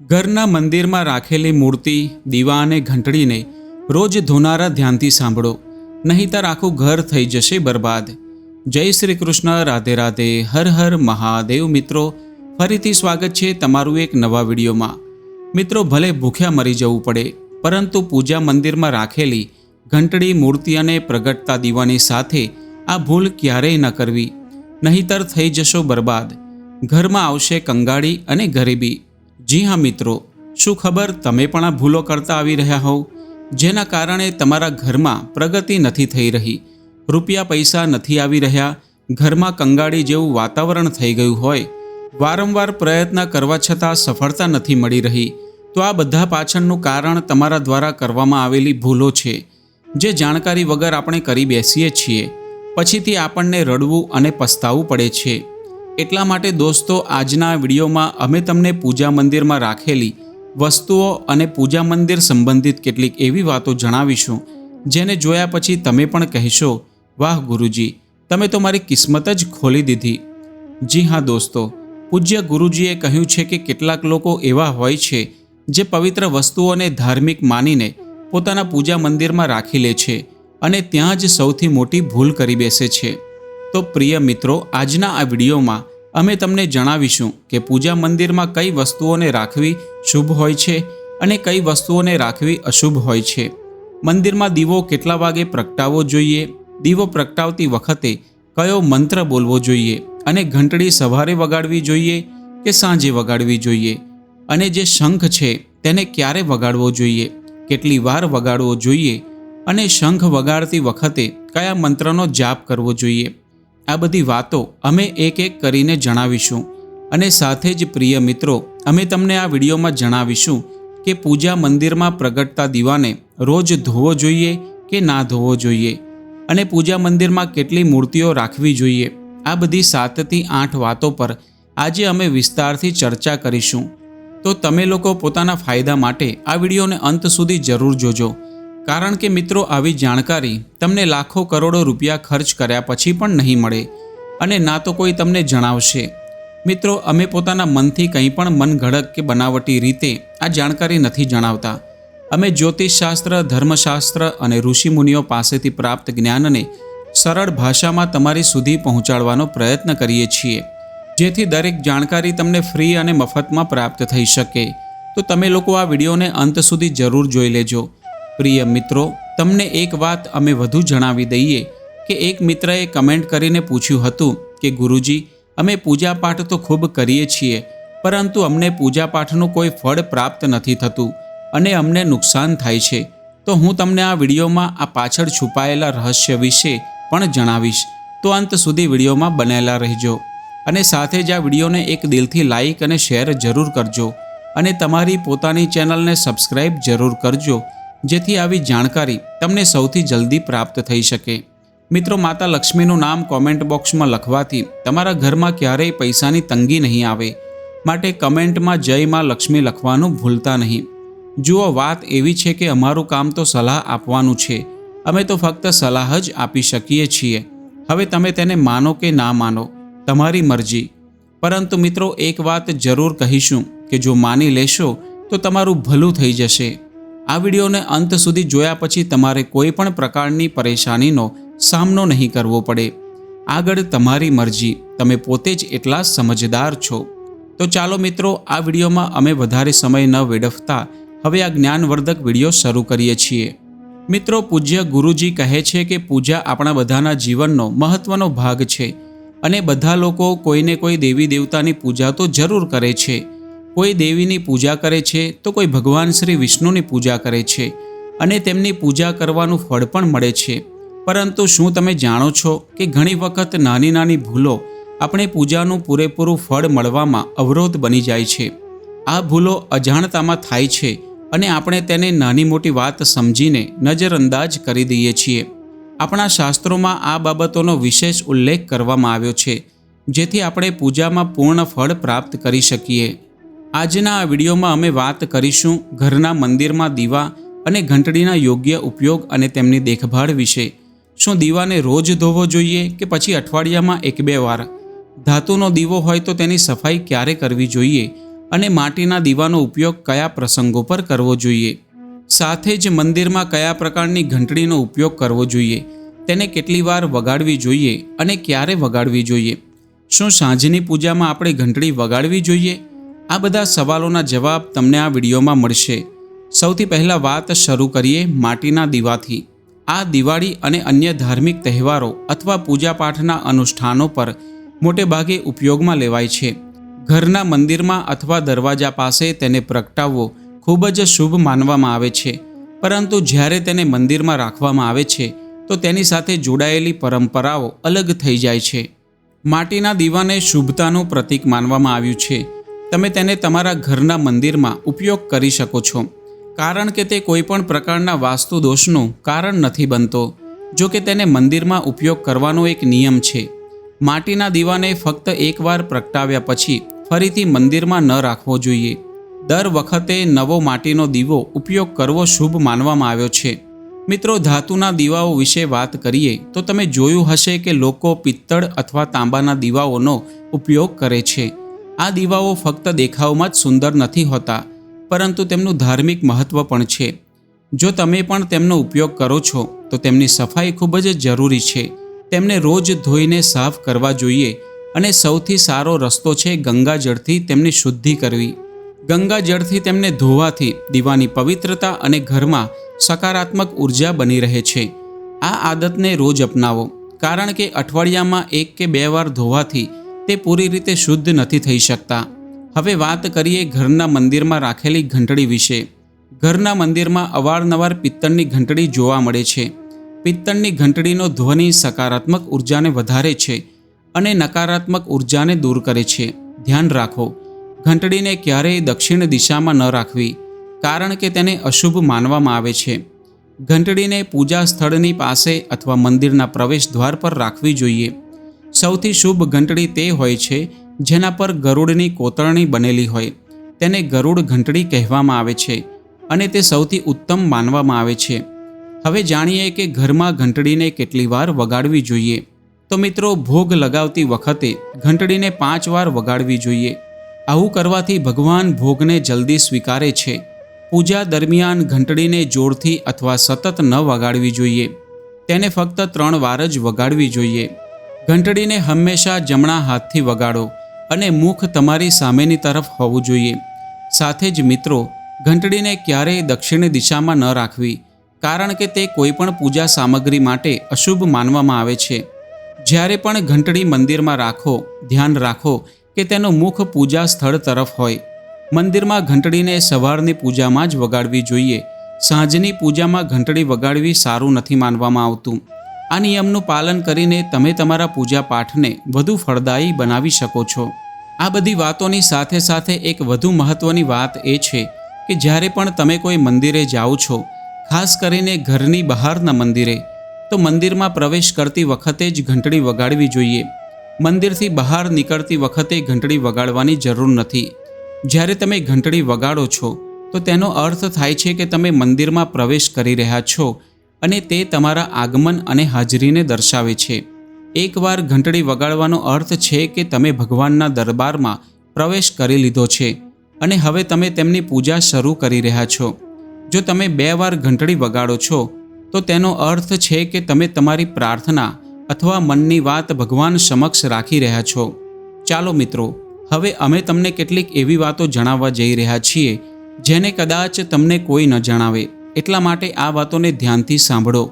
ઘરના મંદિરમાં રાખેલી મૂર્તિ, દીવા અને ઘંટડીને રોજ ધોનારા ધ્યાનથી સાંભળો. નહીંતર આખું ઘર થઈ જશે બરબાદ. જય શ્રી કૃષ્ણ રાધે રાધે, હર હર મહાદેવ મિત્રો. ફરીથી સ્વાગત છે તમારું એક નવા વિડીયોમાં. મિત્રો, ભલે ભૂખ્યા મરી જવું પડે, પરંતુ પૂજા મંદિરમાં રાખેલી ઘંટડી, મૂર્તિ અને પ્રગટતા દીવાની સાથે આ ભૂલ ક્યારેય ન કરવી. નહીંતર થઈ જશો બરબાદ. ઘરમાં આવશે કંગાળી અને ગરીબી. જી હા મિત્રો, શું ખબર તમે પણ આ ભૂલો કરતા આવી રહ્યા હોવ? જેના કારણે તમારા ઘરમાં પ્રગતિ નથી થઈ રહી. રૂપિયા પૈસા નથી આવી રહ્યા. ઘરમાં કંગાળી જેવું વાતાવરણ થઈ ગયું હોય. વારંવાર પ્રયત્ન કરવા છતાં સફળતા નથી મળી રહી. તો આ બધા પાછળનું કારણ તમારા દ્વારા કરવામાં આવેલી ભૂલો છે, જે જાણકારી વગર આપણે કરી બેસીએ છીએ. પછીથી આપણને રડવું અને પસ્તાવવું પડે છે. એટલા માટે દોસ્તો, આજના વિડીયોમાં અમે તમને પૂજા મંદિરમાં રાખેલી વસ્તુઓ અને પૂજા મંદિર સંબંધિત કેટલીક એવી વાતો જણાવીશું, જેને જોયા પછી તમે પણ કહેશો, વાહ ગુરુજી, તમે તો મારી કિસ્મત જ ખોલી દીધી. જી હા દોસ્તો, પૂજ્ય ગુરુજીએ કહ્યું છે કે કેટલાક લોકો એવા હોય છે, જે પવિત્ર વસ્તુઓને ધાર્મિક માનીને પોતાના પૂજા મંદિરમાં રાખી લે છે અને ત્યાં જ સૌથી મોટી ભૂલ કરી બેસે છે. તો પ્રિય મિત્રો, આજના આ વિડીયોમાં અમે તમને જણાવીશું કે પૂજા મંદિરમાં કઈ વસ્તુઓને રાખવી શુભ હોય છે અને કઈ વસ્તુઓને રાખવી અશુભ હોય છે. મંદિરમાં દીવો કેટલા વાગે પ્રગટાવવો જોઈએ? દીવો પ્રગટાવતી વખતે કયો મંત્ર બોલવો જોઈએ? અને ઘંટડી સવારે વગાડવી જોઈએ કે સાંજે વગાડવી જોઈએ? અને જે શંખ છે, તેને ક્યારે વગાડવો જોઈએ? કેટલી વાર વગાડવો જોઈએ? અને શંખ વગાડતી વખતે કયા મંત્રનો જાપ કરવો જોઈએ? આ બધી વાતો અમે એક એક કરીને જણાવીશું. અને સાથે જ પ્રિય મિત્રો, અમે તમને આ વિડીયોમાં જણાવીશું કે પૂજા મંદિરમાં પ્રગટતા દીવાને રોજ ધોવો જોઈએ કે ના ધોવો જોઈએ? અને પૂજા મંદિરમાં કેટલી મૂર્તિઓ રાખવી જોઈએ? આ બધી સાતથી આઠ વાતો પર આજે અમે વિસ્તારથી ચર્ચા કરીશું. તો તમે લોકો પોતાના ફાયદા માટે આ વિડીયોને અંત સુધી જરૂર જોજો. કારણ કે મિત્રો આવી જાણકારી તમને લાખો કરોડો રૂપિયા ખર્ચ કર્યા પછી પણ નહીં મળે અને ના તો કોઈ તમને જણાવશે. મિત્રો, અમે પોતાના મનથી કંઈ પણ મનઘડક કે બનાવટી રીતે આ જાણકારી નથી જણાવતા. અમે જ્યોતિષશાસ્ત્ર, ધર્મશાસ્ત્ર અને ઋષિમુનિઓ પાસેથી પ્રાપ્ત જ્ઞાનને સરળ ભાષામાં તમારી સુધી પહોંચાડવાનો પ્રયત્ન કરીએ છીએ. જેથી દરેક જાણકારી તમને ફ્રી અને મફતમાં પ્રાપ્ત થઈ શકે. તો તમે લોકો આ વિડીયોને અંત સુધી જરૂર જોઈ લેજો. પ્રિય મિત્રો, તમને એક વાત અમે વધુ જણાવી દઈએ કે એક મિત્રએ કમેન્ટ કરીને પૂછ્યું હતું કે, ગુરુજી, અમે પૂજાપાઠ તો ખૂબ કરીએ છીએ, પરંતુ અમને પૂજાપાઠનું કોઈ ફળ પ્રાપ્ત નથી થતું અને અમને નુકસાન થાય છે. તો હું તમને આ વિડીયોમાં આ પાછળ છુપાયેલા રહસ્ય વિશે પણ જણાવીશ. તો અંત સુધી વિડીયોમાં બનેલા રહેજો અને સાથે જ આ વિડીયોને એક દિલથી લાઈક અને શેર જરૂર કરજો અને તમારી પોતાની ચેનલને સબસ્ક્રાઈબ જરૂર કરજો જેથી આવી જાણકારી તમને સૌથી જલ્દી પ્રાપ્ત થઈ શકે. મિત્રો, માતા લક્ષ્મીનું નામ કોમેન્ટ બોક્સમાં લખવાથી તમારા ઘરમાં ક્યારેય પૈસાની તંગી નહીં આવે. માટે કમેન્ટમાં જય માં લક્ષ્મી લખવાનું ભૂલતા નહીં. જુઓ, વાત એવી છે કે અમારું કામ તો સલાહ આપવાનું છે. અમે તો ફક્ત સલાહ જ આપી શકીએ છીએ. હવે તમે તેને માનો કે ના માનો, તમારી મરજી. પરંતુ મિત્રો, એક વાત જરૂર કહીશું કે જો માની લેશો, તો તમારું ભલું થઈ જશે. આ વિડીયોને અંત સુધી જોયા પછી તમારે કોઈ પણ પ્રકારની પરેશાનીનો સામનો નહીં કરવો પડે. આગળ તમારી મરજી. તમે પોતે જ એટલા સમજદાર છો. તો ચાલો મિત્રો, આ વિડીયોમાં અમે વધારે સમય ન વેડફતા હવે આ જ્ઞાનવર્ધક વીડિયો શરૂ કરીએ છીએ. મિત્રો, પૂજ્ય ગુરુજી કહે છે કે પૂજા આપણા બધાના જીવનનો મહત્વનો ભાગ છે અને બધા લોકો કોઈને કોઈ દેવી દેવતાની પૂજા તો જરૂર કરે છે. કોઈ દેવીની પૂજા કરે છે તો કોઈ ભગવાન શ્રી વિષ્ણુની પૂજા કરે છે અને તેમની પૂજા કરવાનું ફળ પણ મળે છે. પરંતુ શું તમે જાણો છો કે ઘણી વખત નાની નાની ભૂલો આપણે પૂજાનું પૂરેપૂરું ફળ મળવામાં અવરોધ બની જાય છે? આ ભૂલો અજાણતામાં થાય છે અને આપણે તેને નાની મોટી વાત સમજીને નજરઅંદાજ કરી દઈએ છીએ. આપણા શાસ્ત્રોમાં આ બાબતોનો વિશેષ ઉલ્લેખ કરવામાં આવ્યો છે, જેથી આપણે પૂજામાં પૂર્ણ ફળ પ્રાપ્ત કરી શકીએ. આજના આ વિડીયોમાં અમે વાત કરીશું ઘરના મંદિરમાં દીવા અને ઘંટડીના યોગ્ય ઉપયોગ અને તેમની દેખભાળ વિશે. શું દીવાને રોજ ધોવો જોઈએ કે પછી અઠવાડિયામાં એક બે વાર? ધાતુનો દીવો હોય તો તેની સફાઈ ક્યારે કરવી જોઈએ? અને માટીના દીવાનો ઉપયોગ કયા પ્રસંગો પર કરવો જોઈએ? સાથે જ મંદિરમાં કયા પ્રકારની ઘંટડીનો ઉપયોગ કરવો જોઈએ? તેને કેટલી વાર વગાડવી જોઈએ અને ક્યારે વગાડવી જોઈએ? શું સાંજની પૂજામાં આપણે ઘંટડી વગાડવી જોઈએ? આ બધા સવાલોના જવાબ તમને આ વિડીયોમાં મળશે. સૌથી પહેલાં વાત શરૂ કરીએ માટીના દીવાથી. આ દિવાળી અને અન્ય ધાર્મિક તહેવારો અથવા પૂજાપાઠના અનુષ્ઠાનો પર મોટે ભાગે ઉપયોગમાં લેવાય છે. ઘરના મંદિરમાં અથવા દરવાજા પાસે તેને પ્રગટાવવો ખૂબ જ શુભ માનવામાં આવે છે. પરંતુ જ્યારે તેને મંદિરમાં રાખવામાં આવે છે, તો તેની સાથે જોડાયેલી પરંપરાઓ અલગ થઈ જાય છે. માટીના દીવાને શુભતાનું પ્રતીક માનવામાં આવ્યું છે. તમે તેને તમારા ઘરના મંદિરમાં ઉપયોગ કરી શકો છો. કારણ કે તે કોઈપણ પ્રકારના વાસ્તુ દોષનું કારણ નથી બનતો, જો કે તેને મંદિરમાં ઉપયોગ કરવાનો એક નિયમ છે. માટીના દીવાને ફક્ત એકવાર પ્રગટાવ્યા પછી ફરીથી મંદિરમાં ન રાખવો જોઈએ. દર વખતે નવો માટીનો દીવો ઉપયોગ કરવો શુભ માનવામાં આવ્યો છે. મિત્રો, ધાતુના દીવાઓ વિશે વાત કરીએ તો તમે જોયું હશે કે લોકો પિત્તળ અથવા તાંબાના દીવાઓનો ઉપયોગ કરે છે. આ દીવાઓ ફક્ત દેખાવમાં જ સુંદર નથી હોતા, પરંતુ તેમનું ધાર્મિક મહત્ત્વ પણ છે. જો તમે પણ તેમનો ઉપયોગ કરો છો, તો તેમની સફાઈ ખૂબ જ જરૂરી છે. તેમને રોજ ધોઈને સાફ કરવા જોઈએ અને સૌથી સારો રસ્તો છે ગંગાજળથી તેમની શુદ્ધિ કરવી. ગંગાજળથી તેમને ધોવાથી દીવાની પવિત્રતા અને ઘરમાં સકારાત્મક ઊર્જા બની રહે છે. આ આદતને રોજ અપનાવો, કારણ કે અઠવાડિયામાં એક કે બે વાર ધોવાથી તે પૂરી રીતે શુદ્ધ નથી થઈ શકતા. હવે વાત કરીએ ઘરના મંદિરમાં રાખેલી ઘંટડી વિશે. ઘરના મંદિરમાં અવારનવાર પિત્તળની ઘંટડી જોવા મળે છે. પિત્તળની ઘંટડીનો ધ્વનિ સકારાત્મક ઉર્જાને વધારે છે અને નકારાત્મક ઉર્જાને દૂર કરે છે. ધ્યાન રાખો, ઘંટડીને ક્યારેય દક્ષિણ દિશામાં ન રાખવી, કારણ કે તેને અશુભ માનવામાં આવે છે. ઘંટડીને પૂજા સ્થળની પાસે અથવા મંદિરના પ્રવેશ દ્વાર પર રાખવી જોઈએ. સૌથી શુભ ઘંટડી તે હોય છે, જેના પર ગરુડની કોતરણી બનેલી હોય. તેને ગરુડ ઘંટડી કહેવામાં આવે છે અને તે સૌથી ઉત્તમ માનવામાં આવે છે. હવે જાણીએ કે ઘરમાં ઘંટડીને કેટલી વાર વગાડવી જોઈએ. તો મિત્રો, ભોગ લગાવતી વખતે ઘંટડીને પાંચ વાર વગાડવી જોઈએ. આવું કરવાથી ભગવાન ભોગને જલ્દી સ્વીકારે છે. પૂજા દરમિયાન ઘંટડીને જોરથી અથવા સતત ન વગાડવી જોઈએ. તેને ફક્ત ત્રણ વાર જ વગાડવી જોઈએ. ઘંટડીને હંમેશા જમણા હાથથી વગાડો અને મુખ તમારી સામેની તરફ હોવું જોઈએ. સાથે જ મિત્રો, ઘંટડીને ક્યારેય દક્ષિણ દિશામાં ન રાખવી, કારણ કે તે કોઈપણ પૂજા સામગ્રી માટે અશુભ માનવામાં આવે છે. જ્યારે પણ ઘંટડી મંદિરમાં રાખો, ધ્યાન રાખો કે તેનું મુખ પૂજા સ્થળ તરફ હોય. મંદિરમાં ઘંટડીને સવારની પૂજામાં જ વગાડવી જોઈએ. સાંજની પૂજામાં ઘંટડી વગાડવી સારું નથી માનવામાં આવતું. આ નિયમનું પાલન કરીને તમે તમારા પૂજા પાઠને વધુ ફળદાયી બનાવી શકો છો. આ બધી વાતોની સાથે સાથે એક વધુ મહત્ત્વની વાત એ છે કે જ્યારે પણ તમે કોઈ મંદિરે જાઓ છો, ખાસ કરીને ઘરની બહારના મંદિરે, તો મંદિરમાં પ્રવેશ કરતી વખતે જ ઘંટડી વગાડવી જોઈએ. મંદિરથી બહાર નીકળતી વખતે ઘંટડી વગાડવાની જરૂર નથી. જ્યારે તમે ઘંટડી વગાડો છો, તો તેનો અર્થ થાય છે કે તમે મંદિરમાં પ્રવેશ કરી રહ્યા છો અને તે તમારા આગમન અને હાજરીને દર્શાવે છે. એકવાર ઘંટડી વગાડવાનો અર્થ છે કે તમે ભગવાનના દરબારમાં પ્રવેશ કરી લીધો છે અને હવે તમે તેમની પૂજા શરૂ કરી રહ્યા છો. જો તમે બે વાર ઘંટડી વગાડો છો, તો તેનો અર્થ છે કે તમે તમારી પ્રાર્થના અથવા મનની વાત ભગવાન સમક્ષ રાખી રહ્યા છો. ચાલો મિત્રો, હવે અમે તમને કેટલીક એવી વાતો જણાવવા જઈ રહ્યા છીએ, જેને કદાચ તમને કોઈ ન જણાવે. એટલા માટે આ વાતોને ધ્યાનથી સાંભળો,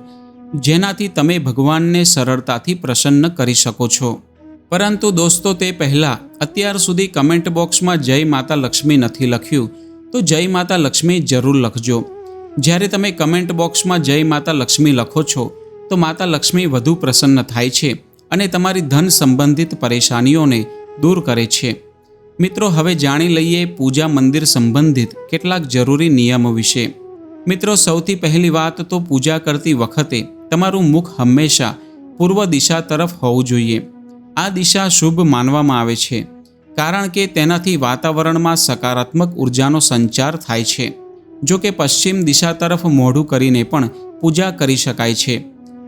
જેનાથી તમે ભગવાનને સરળતાથી પ્રસન્ન કરી શકો છો. પરંતુ દોસ્તો, તે પહેલાં અત્યાર સુધી કમેન્ટ બોક્સમાં જય માતા લક્ષ્મી નથી લખ્યું, તો જય માતા લક્ષ્મી જરૂર લખજો. જ્યારે તમે કમેન્ટ બોક્સમાં જય માતા લક્ષ્મી લખો છો, તો માતા લક્ષ્મી વધુ પ્રસન્ન થાય છે અને તમારી ધન સંબંધિત પરેશાનીઓને દૂર કરે છે. મિત્રો, હવે જાણી લઈએ પૂજા મંદિર સંબંધિત કેટલાક જરૂરી નિયમો વિશે. મિત્રો, સૌથી પહેલી વાત તો પૂજા કરતી વખતે તમારું મુખ હંમેશા પૂર્વ દિશા તરફ હોવું જોઈએ. આ દિશા શુભ માનવામાં આવે છે, કારણ કે તેનાથી વાતાવરણમાં સકારાત્મક ઉર્જાનો સંચાર થાય છે, જો કે પશ્ચિમ દિશા તરફ મોઢું કરીને પણ પૂજા કરી શકાય છે.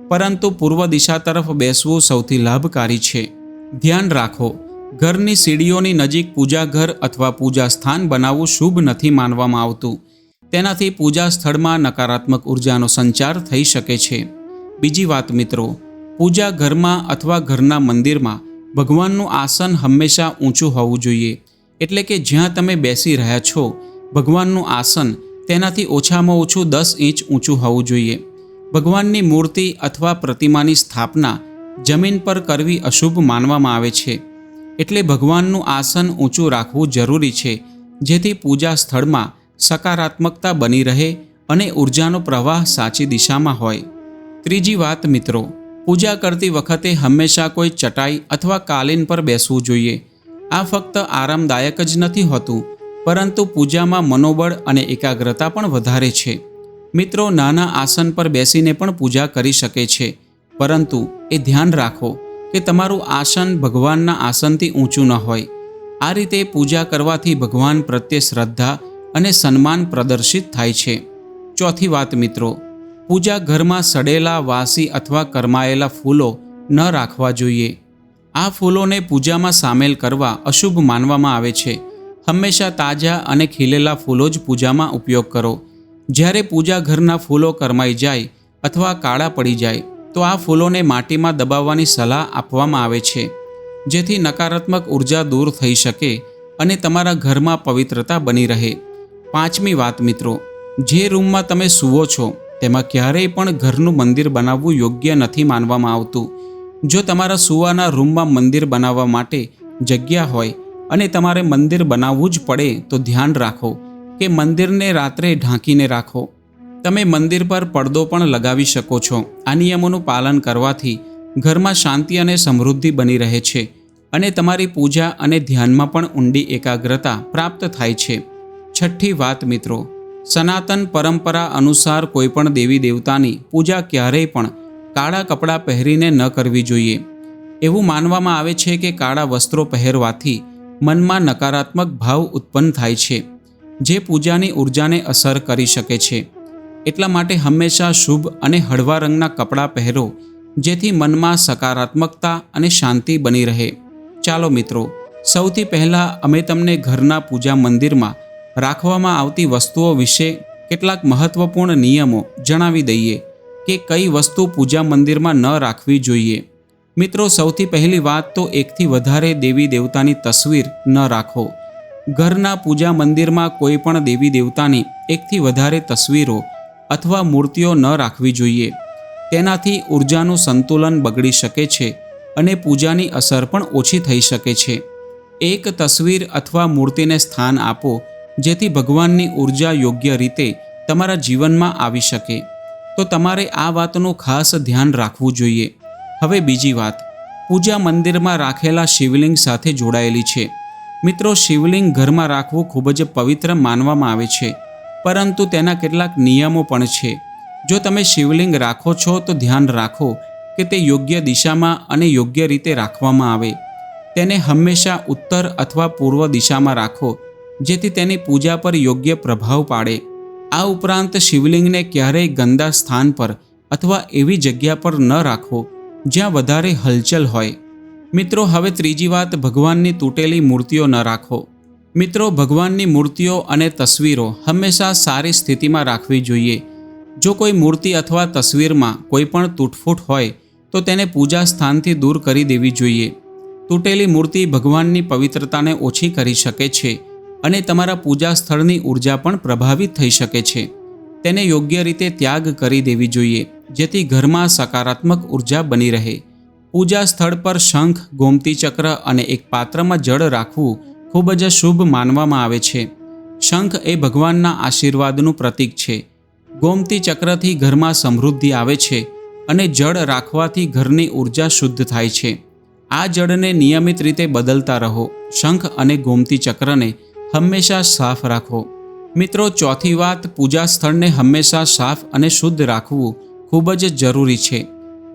પરંતુ પૂર્વ દિશા તરફ બેસવું સૌથી લાભકારી છે. ધ્યાન રાખો, ઘરની સીડીઓની નજીક પૂજા ઘર અથવા પૂજા સ્થાન બનાવવું શુભ નથી માનવામાં આવતું. તેનાથી પૂજા સ્થળમાં નકારાત્મક ઉર્જાનો સંચાર થઈ શકે છે. બીજી વાત મિત્રો, પૂજા ઘરમાં અથવા ઘરના મંદિરમાં ભગવાનનું આસન હંમેશા ઊંચું હોવું જોઈએ. એટલે કે જ્યાં તમે બેસી રહ્યા છો, ભગવાનનું આસન તેનાથી ઓછામાં ઓછું દસ ઇંચ ઊંચું હોવું જોઈએ. ભગવાનની મૂર્તિ અથવા પ્રતિમાની સ્થાપના જમીન પર કરવી અશુભ માનવામાં આવે છે. એટલે ભગવાનનું આસન ઊંચું રાખવું જરૂરી છે, જેથી પૂજા સ્થળમાં સકારાત્મકતા બની રહે અને ઉર્જાનો પ્રવાહ સાચી દિશામાં હોય. ત્રીજી વાત મિત્રો, પૂજા કરતી વખતે હંમેશા કોઈ ચટાઈ અથવા કાલીન પર બેસવું જોઈએ. આ ફક્ત આરામદાયક જ નથી હોતું, પરંતુ પૂજામાં મનોબળ અને એકાગ્રતા પણ વધારે છે. મિત્રો, નાના આસન પર બેસીને પણ પૂજા કરી શકે છે, પરંતુ એ ધ્યાન રાખો કે તમારું આસન ભગવાનના આસનથી ઊંચું ન હોય. આ રીતે પૂજા કરવાથી ભગવાન પ્રત્યે શ્રદ્ધા અને સન્માન પ્રદર્શિત થાય છે. ચોથી વાત મિત્રો, પૂજા ઘરમાં સડેલા વાસી અથવા કરમાયેલા ફૂલો ન રાખવા જોઈએ. આ ફૂલોને પૂજામાં સામેલ કરવા અશુભ માનવામાં આવે છે. હંમેશા તાજા અને ખીલેલા ફૂલો જ પૂજામાં ઉપયોગ કરો. જ્યારે પૂજા ઘરના ફૂલો કરમાઈ જાય અથવા કાળા પડી જાય, તો આ ફૂલોને માટીમાં દબાવવાની સલાહ આપવામાં આવે છે. જેથી નકારાત્મક ઊર્જા દૂર થઈ શકે અને તમારા ઘરમાં પવિત્રતા બની રહે. પાંચમી વાત મિત્રો, જે રૂમમાં તમે સૂવો છો, તેમાં ક્યારેય પણ ઘરનું મંદિર બનાવવું યોગ્ય નથી માનવામાં આવતું. જો તમારા સૂવાના રૂમમાં મંદિર બનાવવા માટે જગ્યા હોય અને તમારે મંદિર બનાવવું જ પડે, તો ધ્યાન રાખો કે મંદિરને રાત્રે ઢાંકીને રાખો. તમે મંદિર પર પડદો પણ લગાવી શકો છો. આ નિયમોનું પાલન કરવાથી ઘરમાં શાંતિ અને સમૃદ્ધિ બની રહે છે અને તમારી પૂજા અને ધ્યાનમાં પણ ઊંડી એકાગ્રતા પ્રાપ્ત થાય છે. છઠ્ઠી વાત મિત્રો, સનાતન પરંપરા અનુસાર કોઈપણ દેવી દેવતાની પૂજા ક્યારેય પણ કાળા કપડાં પહેરીને ન કરવી જોઈએ. એવું માનવામાં આવે છે કે કાળા વસ્ત્રો પહેરવાથી મનમાં નકારાત્મક ભાવ ઉત્પન્ન થાય છે, જે પૂજાની ઉર્જાને અસર કરી શકે છે. એટલા માટે હંમેશા શુભ અને હળવા રંગના કપડાં પહેરો, જેથી મનમાં સકારાત્મકતા અને શાંતિ બની રહે. ચાલો મિત્રો, સૌથી પહેલાં અમે તમને ઘરના પૂજા મંદિરમાં રાખવામાં આવતી વસ્તુઓ વિશે કેટલાક મહત્વપૂર્ણ નિયમો જણાવી દઈએ કે કઈ વસ્તુ પૂજા મંદિરમાં ન રાખવી જોઈએ. મિત્રો, સૌથી પહેલી વાત તો એકથી વધારે દેવી દેવતાની તસવીર ન રાખો. ઘરના પૂજા મંદિરમાં કોઈ પણ દેવી દેવતાની એકથી વધારે તસવીરો અથવા મૂર્તિઓ ન રાખવી જોઈએ. તેનાથી ઉર્જાનું સંતુલન બગડી શકે છે અને પૂજાની અસર પણ ઓછી થઈ શકે છે. એક તસવીર અથવા મૂર્તિને સ્થાન આપો જેથી ભગવાનની ઊર્જા યોગ્ય રીતે તમારા જીવનમાં આવી શકે. તો તમારે આ વાતનું ખાસ ધ્યાન રાખવું જોઈએ. હવે બીજી વાત. પૂજા મંદિરમાં રાખેલા શિવલિંગ સાથે જોડાયેલી છે. મિત્રો, શિવલિંગ ઘરમાં રાખવું ખૂબ જ પવિત્ર માનવામાં આવે છે. પરંતુ તેના કેટલાક નિયમો પણ છે. જો તમે શિવલિંગ રાખો છો, તો ધ્યાન રાખો કે તે યોગ્ય દિશામાં અને યોગ્ય રીતે રાખવામાં આવે. તેને હંમેશા ઉત્તર અથવા પૂર્વ દિશામાં રાખો. જેથી તેની પૂજા પર યોગ્ય પ્રભાવ પાડે. આ ઉપરાંત શિવલિંગને ક્યારેય ગંદા સ્થાન પર અથવા એવી જગ્યા પર ન રાખો જ્યાં વધારે હલચલ હોય. મિત્રો, હવે ત્રીજી વાત, ભગવાનની તૂટેલી મૂર્તિઓ ન રાખો. મિત્રો, ભગવાનની મૂર્તિઓ અને તસવીરો હંમેશા સારી સ્થિતિમાં રાખવી જોઈએ. જો કોઈ મૂર્તિ અથવા તસવીરમાં કોઈ પણ તૂટફૂટ હોય, તો તેને પૂજા સ્થાનથી દૂર કરી દેવી જોઈએ. તૂટેલી મૂર્તિ ભગવાનની પવિત્રતાને ઓછી કરી શકે છે. અને તમારા પૂજા સ્થળની ઊર્જા પણ પ્રભાવિત થઈ શકે છે. તેને યોગ્ય રીતે ત્યાગ કરી દેવી જોઈએ, જેથી ઘરમાં સકારાત્મક ઊર્જા બની રહે. પૂજા સ્થળ પર શંખ, ગોમતી ચક્ર અને એક પાત્રમાં જળ રાખવું ખૂબ જ શુભ માનવામાં આવે છે. શંખ એ ભગવાનના આશીર્વાદનું પ્રતીક છે. ગોમતી ચક્રથી ઘરમાં સમૃદ્ધિ આવે છે અને જળ રાખવાથી ઘરની ઊર્જા શુદ્ધ થાય છે. આ જળને નિયમિત રીતે બદલતા રહો. શંખ અને ગોમતી ચક્રને હંમેશા સાફ રાખો. મિત્રો, ચોથી વાત, પૂજા સ્થળને હંમેશા સાફ અને શુદ્ધ રાખવું ખૂબ જ જરૂરી છે.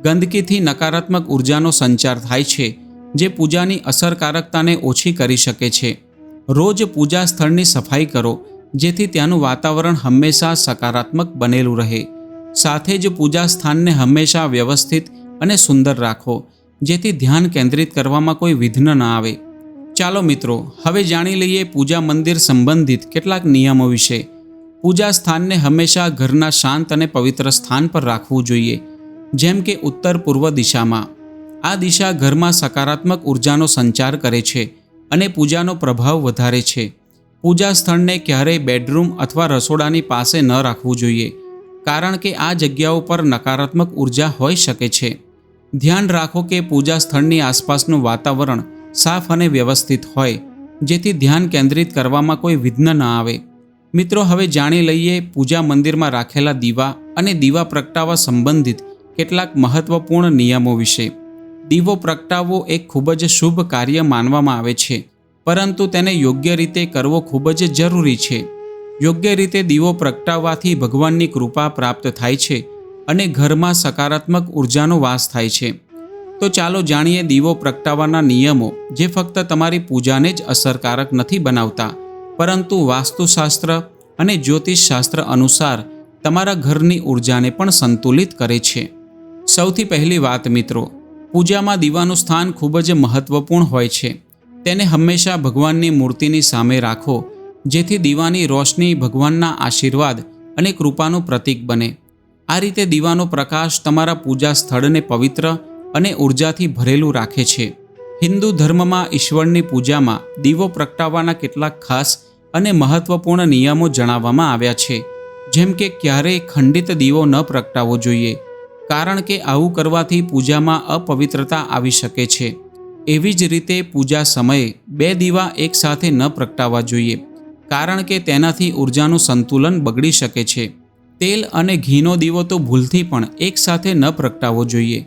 ગંદકીથી નકારાત્મક ઉર્જાનો સંચાર થાય છે, જે પૂજાની અસરકારકતાને ઓછી કરી શકે છે. રોજ પૂજા સ્થળની સફાઈ કરો, જેથી ત્યાંનું વાતાવરણ હંમેશા સકારાત્મક બનેલું રહે. સાથે જ પૂજા સ્થાનને હંમેશા વ્યવસ્થિત અને સુંદર રાખો, જેથી ધ્યાન કેન્દ્રિત કરવામાં કોઈ વિઘ્ન ન આવે. ચાલો મિત્રો, હવે જાણી લઈએ પૂજા મંદિર સંબંધિત કેટલાક નિયમો વિશે. પૂજા સ્થાનને હંમેશા ઘરના શાંત અને પવિત્ર સ્થાન પર રાખવું જોઈએ, જેમ કે ઉત્તર પૂર્વ દિશામાં. આ દિશા ઘરમાં સકારાત્મક ઉર્જાનો સંચાર કરે છે અને પૂજાનો પ્રભાવ વધારે છે. પૂજા સ્થળને ક્યારેય બેડરૂમ અથવા રસોડાની પાસે ન રાખવું જોઈએ, કારણ કે આ જગ્યાઓ પર નકારાત્મક ઊર્જા હોઈ શકે છે. ધ્યાન રાખો કે પૂજા સ્થળની આસપાસનું વાતાવરણ સાફ અને વ્યવસ્થિત હોય, જેથી ધ્યાન કેન્દ્રિત કરવામાં કોઈ વિઘ્ન ન આવે. મિત્રો, હવે જાણી લઈએ પૂજા મંદિરમાં રાખેલા દીવા અને દીવા પ્રગટાવવા સંબંધિત કેટલાક મહત્વપૂર્ણ નિયમો વિશે. દીવો પ્રગટાવવો એક ખૂબ જ શુભ કાર્ય માનવામાં આવે છે, પરંતુ તેને યોગ્ય રીતે કરવો ખૂબ જ જરૂરી છે. યોગ્ય રીતે દીવો પ્રગટાવવાથી ભગવાનની કૃપા પ્રાપ્ત થાય છે અને ઘરમાં સકારાત્મક ઉર્જાનો વાસ થાય છે. તો ચાલો જાણીએ દીવો પ્રગટાવવાના નિયમો, જે ફક્ત તમારી પૂજાને જ અસરકારક નથી બનાવતા. પરંતુ વાસ્તુશાસ્ત્ર અને જ્યોતિષશાસ્ત્ર અનુસાર તમારા ઘરની ઉર્જાને પણ સંતુલિત કરે છે. સૌથી પહેલી વાત મિત્રો, પૂજામાં દીવાનું સ્થાન ખૂબ જ મહત્વપૂર્ણ હોય છે. તેને હંમેશા ભગવાનની મૂર્તિની સામે રાખો, જેથી દીવાની રોશની ભગવાનના આશીર્વાદ અને કૃપાનું પ્રતીક બને. આ રીતે દીવાનો પ્રકાશ તમારા પૂજા સ્થળને પવિત્ર અને ઉર્જાથી ભરેલું રાખે છે. હિન્દુ ધર્મમાં ઈશ્વરની પૂજામાં દીવો પ્રગટાવવાના કેટલાક ખાસ અને મહત્વપૂર્ણ નિયમો જણાવવામાં આવ્યા છે. જેમ કે ક્યારેય ખંડિત દીવો ન પ્રગટાવવો જોઈએ, કારણ કે આવું કરવાથી પૂજામાં અપવિત્રતા આવી શકે છે. એવી જ રીતે પૂજા સમયે બે દીવા એકસાથે ન પ્રગટાવવા જોઈએ, કારણ કે તેનાથી ઉર્જાનું સંતુલન બગડી શકે છે. તેલ અને ઘીનો દીવો તો ભૂલથી પણ એકસાથે ન પ્રગટાવવો જોઈએ.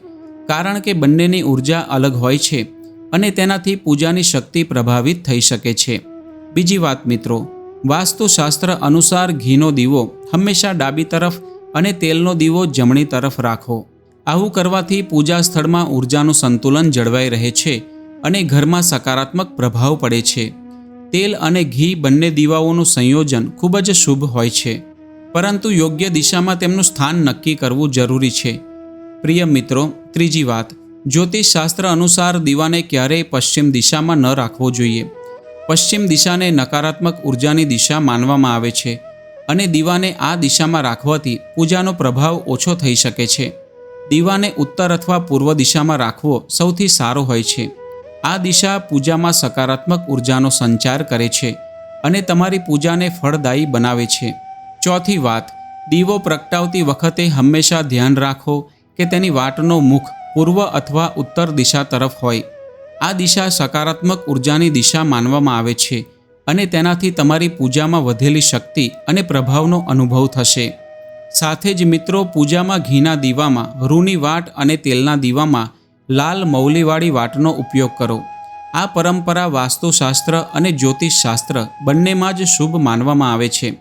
કારણ કે બંનેની ઊર્જા અલગ હોય છે અને તેનાથી પૂજાની શક્તિ પ્રભાવિત થઈ શકે છે. બીજી વાત મિત્રો, વાસ્તુશાસ્ત્ર અનુસાર ઘીનો દીવો હંમેશા ડાબી તરફ અને તેલનો દીવો જમણી તરફ રાખો. આવું કરવાથી પૂજા સ્થળમાં ઉર્જાનું સંતુલન જળવાઈ રહે છે અને ઘરમાં સકારાત્મક પ્રભાવ પડે છે. તેલ અને ઘી બંને દીવાઓનું સંયોજન ખૂબ જ શુભ હોય છે. પરંતુ યોગ્ય દિશામાં તેમનું સ્થાન નક્કી કરવું જરૂરી છે. પ્રિય મિત્રો ત્રીજી વાત, જ્યોતિષશાસ્ત્ર અનુસાર દીવાને ક્યારેય પશ્ચિમ દિશામાં ન રાખવો જોઈએ. પશ્ચિમ દિશાને નકારાત્મક ઉર્જાની દિશા માનવામાં આવે છે અને દીવાને આ દિશામાં રાખવાથી પૂજાનો પ્રભાવ ઓછો થઈ શકે છે. દીવાને ઉત્તર અથવા પૂર્વ દિશામાં રાખવો સૌથી સારો હોય છે. આ દિશા પૂજામાં સકારાત્મક ઉર્જાનો સંચાર કરે છે અને તમારી પૂજાને ફળદાયી બનાવે છે. ચોથી વાત, દીવો પ્રગટાવતી વખતે હંમેશા ધ્યાન રાખો કે તેની વાટનો મુખ પૂર્વ અથવા ઉત્તર દિશા તરફ હોય. આ દિશા સકારાત્મક ઉર્જાની દિશા માનવામાં આવે છે અને તેનાથી તમારી પૂજામાં વધેલી શક્તિ અને પ્રભાવનો અનુભવ થશે. સાથે જ મિત્રો, પૂજામાં ઘીના દીવામાં, રૂની વાટ અને તેલના દીવામાં લાલ મૌલીવાળી વાટનો ઉપયોગ કરો. આ પરંપરા વાસ્તુશાસ્ત્ર અને જ્યોતિષશાસ્ત્ર બંનેમાં જ શુભ માનવામાં આવે છે.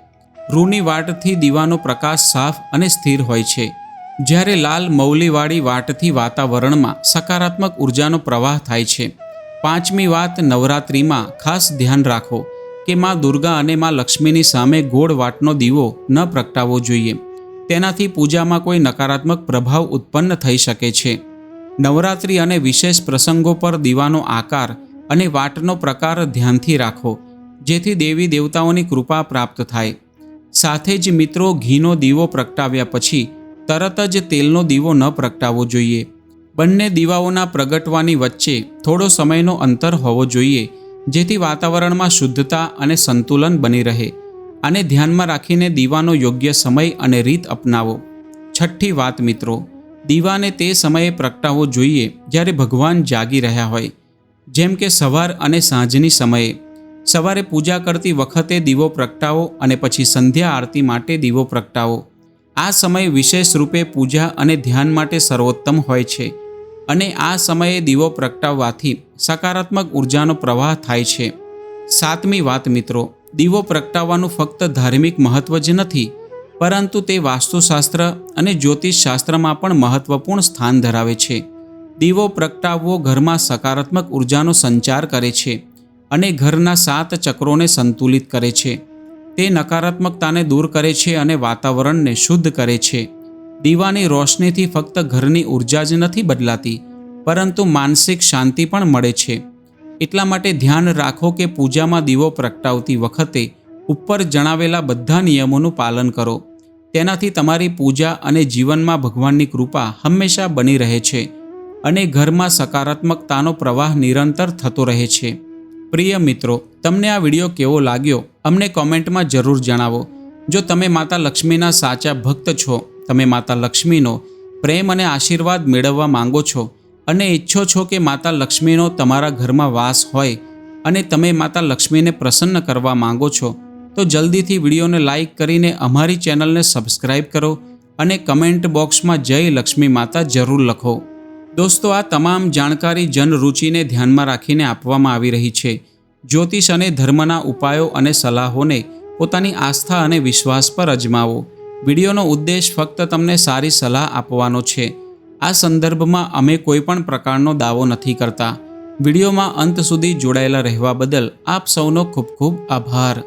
રૂની વાટથી દીવાનો પ્રકાશ સાફ અને સ્થિર હોય છે. જ્યારે લાલ મૌલીવાળી વાટથી વાતાવરણમાં સકારાત્મક ઉર્જાનો પ્રવાહ થાય છે. પાંચમી વાત નવરાત્રિમાં ખાસ ધ્યાન રાખો કે માં દુર્ગા અને માં લક્ષ્મીની સામે ગોળ વાટનો દીવો ન પ્રગટાવવો જોઈએ. તેનાથી પૂજામાં કોઈ નકારાત્મક પ્રભાવ ઉત્પન્ન થઈ શકે છે. નવરાત્રિ અને વિશેષ પ્રસંગો પર દીવાનો આકાર અને વાટનો પ્રકાર ધ્યાનથી રાખો, જેથી દેવી દેવતાઓની કૃપા પ્રાપ્ત થાય. સાથે જ મિત્રો ઘીનો દીવો પ્રગટાવ્યા પછી તરત જ તેલનો દીવો ન પ્રગટાવવો જોઈએ. બંને દીવાઓના પ્રગટવાની વચ્ચે થોડો સમયનો અંતર હોવો જોઈએ, જેથી વાતાવરણમાં શુદ્ધતા અને સંતુલન બની રહે. આને ધ્યાનમાં રાખીને દીવાનો યોગ્ય સમય અને રીત અપનાવો. છઠ્ઠી વાત મિત્રો, દીવાને તે સમયે પ્રગટાવવો જોઈએ જ્યારે ભગવાન જાગી રહ્યા હોય. જેમ કે સવાર અને સાંજની સમયે. સવારે પૂજા કરતી વખતે દીવો પ્રગટાવો અને પછી સંધ્યા આરતી માટે દીવો પ્રગટાવો. આ સમય વિશેષ રૂપે પૂજા અને ધ્યાન માટે સર્વોત્તમ હોય છે. અને આ સમયે દીવો પ્રગટાવવાથી સકારાત્મક ઉર્જાનો પ્રવાહ થાય છે. સાતમી વાત મિત્રો, દીવો પ્રગટાવવાનું ફક્ત ધાર્મિક મહત્વ જ નથી, પરંતુ તે વાસ્તુશાસ્ત્ર અને જ્યોતિષશાસ્ત્રમાં પણ મહત્વપૂર્ણ સ્થાન ધરાવે છે. દીવો પ્રગટાવવો ઘરમાં સકારાત્મક ઉર્જાનો સંચાર કરે છે અને ઘરના સાત ચક્રોને સંતુલિત કરે છે. તે નકારાત્મકતાને દૂર કરે છે અને વાતાવરણને શુદ્ધ કરે છે. દીવાની રોશનીથી ફક્ત ઘરની ઊર્જા જ નથી બદલાતી, પરંતુ માનસિક શાંતિ પણ મળે છે. એટલા માટે ધ્યાન રાખો કે પૂજામાં દીવો પ્રગટાવતી વખતે ઉપર જણાવેલા બધા નિયમોનું પાલન કરો. તેનાથી તમારી પૂજા અને જીવનમાં ભગવાનની કૃપા હંમેશા બની રહે છે અને ઘરમાં સકારાત્મકતાનો પ્રવાહ નિરંતર થતો રહે છે. પ્રિય મિત્રો, તમને આ વીડિયો કેવો લાગ્યો? અમને કોમેન્ટમાં જરૂર જણાવો. જો તમે માતા લક્ષ્મીના સાચા ભક્ત છો, તમે માતા લક્ષ્મીનો પ્રેમ અને આશીર્વાદ મેળવવા માંગો છો અને ઈચ્છો છો કે માતા લક્ષ્મીનો તમારા ઘરમાં વાસ હોય અને તમે માતા લક્ષ્મીને પ્રસન્ન કરવા માંગો છો, તો જલ્દીથી વિડીયોને લાઈક કરીને અમારી ચેનલને સબસ્ક્રાઈબ કરો અને કમેન્ટ બોક્સમાં જય લક્ષ્મી માતા જરૂર લખો. દોસ્તો, આ તમામ જાણકારી જનરૂચિને ધ્યાનમાં રાખીને આપવામાં આવી રહી છે. જ્યોતિષ અને ધર્મના ઉપાયો અને સલાહોને પોતાની આસ્થા અને વિશ્વાસ પર અજમાવો. વિડીયોનો ઉદ્દેશ ફક્ત તમને સારી સલાહ આપવાનો છે. આ સંદર્ભમાં અમે કોઈપણ પ્રકારનો દાવો નથી કરતા. વિડીયોમાં અંત સુધી જોડાયેલા રહેવા બદલ આપ સૌનો ખૂબ ખૂબ આભાર.